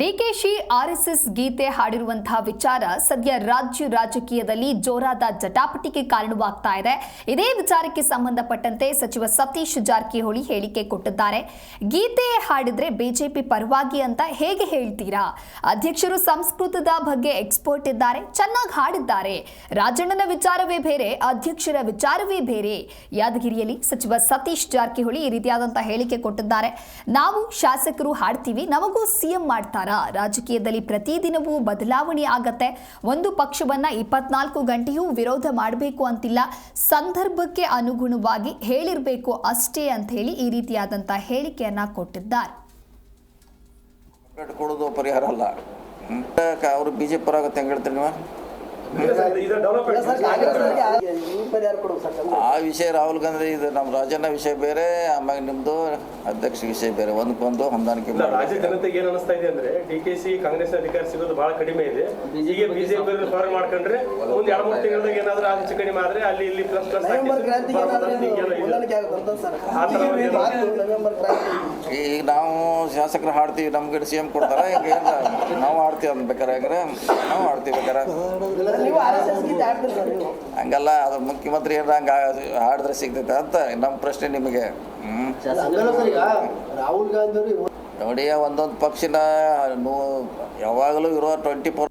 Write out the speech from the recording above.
DKShi RSS ಗೀತೆ ಹಾಡಿರುವಂತಹ ವಿಚಾರ ಸದ್ಯ ರಾಜ್ಯ ರಾಜಕೀಯದಲ್ಲಿ ಜೋರಾದ ಜಟಾಪಟಿಗೆ ಕಾರಣವಾಗ್ತಾ ಇದೆ. ಇದೇ ವಿಚಾರಕ್ಕೆ ಸಂಬಂಧಪಟ್ಟಂತೆ ಸಚಿವ ಸತೀಶ್ ಜಾರಕಿಹೊಳಿ ಹೇಳಿಕೆ ಕೊಟ್ಟಿದ್ದಾರೆ. ಗೀತೆ ಹಾಡಿದ್ರೆ ಬಿಜೆಪಿ ಪರವಾಗಿ ಅಂತ ಹೇಗೆ ಹೇಳ್ತೀರಾ? ಅಧ್ಯಕ್ಷರು ಸಂಸ್ಕೃತದ ಬಗ್ಗೆ ಎಕ್ಸ್ಪರ್ಟ್ ಇದ್ದಾರೆ, ಚೆನ್ನಾಗಿ ಹಾಡಿದ್ದಾರೆ. ರಾಜಣ್ಣನ ವಿಚಾರವೇ ಬೇರೆ, ಅಧ್ಯಕ್ಷರ ವಿಚಾರವೇ ಬೇರೆ. ಯಾದಗಿರಿಯಲ್ಲಿ ಸಚಿವ ಸತೀಶ್ ಜಾರಕಿಹೊಳಿ ಈ ರೀತಿಯಾದಂತಹ ಹೇಳಿಕೆ ಕೊಟ್ಟಿದ್ದಾರೆ. ನಾವು ಶಾಸಕರು ಹಾಡ್ತೀವಿ, ನಮಗೂ ಸಿಎಂ ಮಾಡ್ತಾರಾ. ರಾಜಕೀಯದಲ್ಲಿ ಪ್ರತಿದಿನವೂ ಬದಲಾವಣೆ ಆಗತ್ತೆ. ಒಂದು ಪಕ್ಷವನ್ನ ಇಪ್ಪತ್ನಾಲ್ಕು ಗಂಟೆಯೂ ವಿರೋಧ ಮಾಡಬೇಕು ಅಂತಿಲ್ಲ. ಸಂದರ್ಭಕ್ಕೆ ಅನುಗುಣವಾಗಿ ಹೇಳಿರಬೇಕು ಅಷ್ಟೇ ಅಂತ ಹೇಳಿ ಈ ರೀತಿಯಾದಂತಹ ಹೇಳಿಕೆಯನ್ನ ಕೊಟ್ಟಿದ್ದಾರೆ. ಕೊಡೋದು ಪರಿಹಾರ ಅಲ್ಲ. ಅವರು ಅವ್ರು ಬಿ ಜೆ ಪಿ ಪರ ಹೆಂಗೆ ಹೇಳ್ತೀರಿ ನೀವು? ಇದು ಡೆವಲಪ್ಮೆಂಟ್ ಆ ವಿಷಯ ರಾಹುಲ್ ಗಾಂಧಿ ಇದು ನಮ್ಮ ರಾಜಣ್ಣ ವಿಷಯ ಬೇರೆ ಆಮೇಲೆ ನಿಮ್ಮದು ಅಧ್ಯಕ್ಷ ವಿಷಯ ಬೇರೆ. ಒಂದಕ್ಕೊಂದು ಹೊಂದಾಣಿಕೆ ಇಲ್ಲ ರಾಜ್ಯ ಜನತೆಗೆ ಏನ್ ಅನಿಸ್ತಾ ಇದೆ ಅಂದ್ರೆ ಡಿ ಕೆ ಸಿ ಕಾಂಗ್ರೆಸ್ ಅಧಿಕಾರ ಸಿಗೋದು ಬಹಳ ಕಡಿಮೆ ಇದೆ. ಈಗ ಬಿಜೆಪಿ ಫಾರ್ ಮಾಡ್ಕೊಂಡ್ರೆ ಒಂದ್ ಎರಡ್ ಮೂರು ತಿಂಗಳದಾಗ ಏನಾದ್ರೂ ಹೆಚ್ಚು ಕಡಿಮೆ ಆದ್ರೆ ಅಲ್ಲಿ ಇಲ್ಲಿ ಪ್ಲಸ್ ಪ್ಲಸ್ ಈಗ ನಾವು ಶಾಸಕರು ಹಾಡ್ತೀವಿ ನಮ್ಗೆ ಸಿ ಎಂ ಕೊಡ್ತಾರ ನಾವು ಹಾಡ್ತೀವಿ ಅಂತ ಬೇಕಾರೆ ಹೆಂಗ್ರೆ ನಾವು ಹಾಡ್ತೀವಿ ಬೇಕಾರೆ ಹಂಗಲ್ಲ ಅದು ಮುಖ್ಯಮಂತ್ರಿ ಏನ್ರ ಹಂಗೆ ಹಾಡಿದ್ರೆ ಸಿಗ್ತೈತೆ ಅಂತ ನಮ್ಮ ಪ್ರಶ್ನೆ ನಿಮಗೆ. ರಾಹುಲ್ ಗಾಂಧಿ ನೋಡಿ ಒಂದೊಂದು ಪಕ್ಷನ ಯಾವಾಗಲೂ ಇರೋ ಟ್ವೆಂಟಿ ಫೋರ್